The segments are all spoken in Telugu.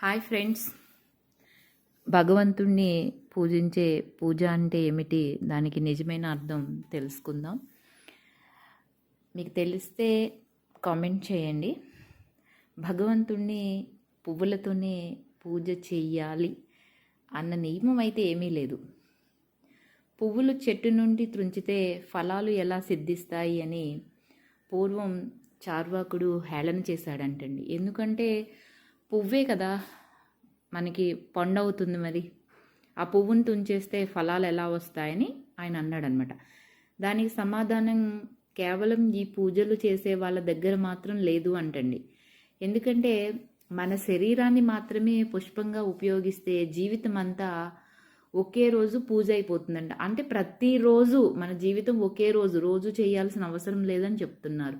Hi friends. భగవంతుణ్ణి పూజించే పూజ అంటే ఏమిటి? దానికి నిజమైన అర్థం తెలుసుకుందాం. మీకు తెలిస్తే కామెంట్ చేయండి. భగవంతుణ్ణి పువ్వులతోనే పూజ చేయాలి అన్న నియమం అయితే ఏమీ లేదు. పువ్వులు చెట్టు నుండి త్రుంచితే ఫలాలు ఎలా సిద్ధిస్తాయి అని పూర్వం చార్వాకుడు హేళన చేశాడంటండి. ఎందుకంటే పువ్వే కదా మనకి పండు అవుతుంది మరి. ఆ పువ్వును తుంచేస్తే ఫలాలు ఎలా వస్తాయని ఆయన అన్నాడనమాట దానికి సమాధానం కేవలం ఈ పూజలు చేసే వాళ్ళ దగ్గర మాత్రం లేదు అంటండి. ఎందుకంటే మన శరీరాన్ని మాత్రమే పుష్పంగా ఉపయోగిస్తే జీవితం అంతా ఒకే రోజు పూజ అయిపోతుందంట. అంటే ప్రతిరోజు మన జీవితం ఒకే రోజు రోజు చేయాల్సిన అవసరం లేదని చెప్తున్నారు.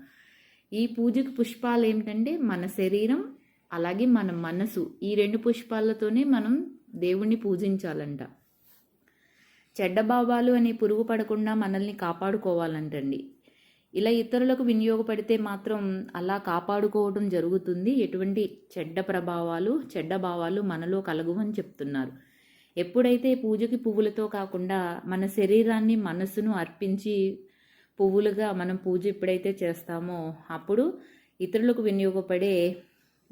ఈ పూజకు పుష్పాలు ఏమిటంటే మన శరీరం అలాగే మన మనసు ఈ రెండు పుష్పాలతోనే మనం దేవుణ్ణి పూజించాలంట. చెడ్డ భావాలు అనే పురుగు పడకుండా మనల్ని కాపాడుకోవాలంటండి. ఇలా ఇతరులకు వినియోగపడితే మాత్రం అలా కాపాడుకోవడం జరుగుతుంది. ఎటువంటి చెడ్డ ప్రభావాలు చెడ్డ భావాలు మనలో కలగవని చెప్తున్నారు. ఎప్పుడైతే పూజకి పువ్వులతో కాకుండా మన శరీరాన్ని మనస్సును అర్పించి పువ్వులుగా మనం పూజ ఎప్పుడైతే చేస్తామో అప్పుడు ఇతరులకు వినియోగపడే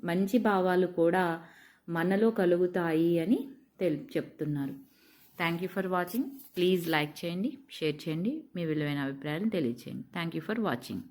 మంచి భావాలు కూడా మనలో కలుగుతాయి అని తెలు చెప్తున్నారు. Thank you for watching please like చేయండి షేర్ చేయండి. మీ విలువైన అభిప్రాయాలను తెలియచేయండి. Thank you for watching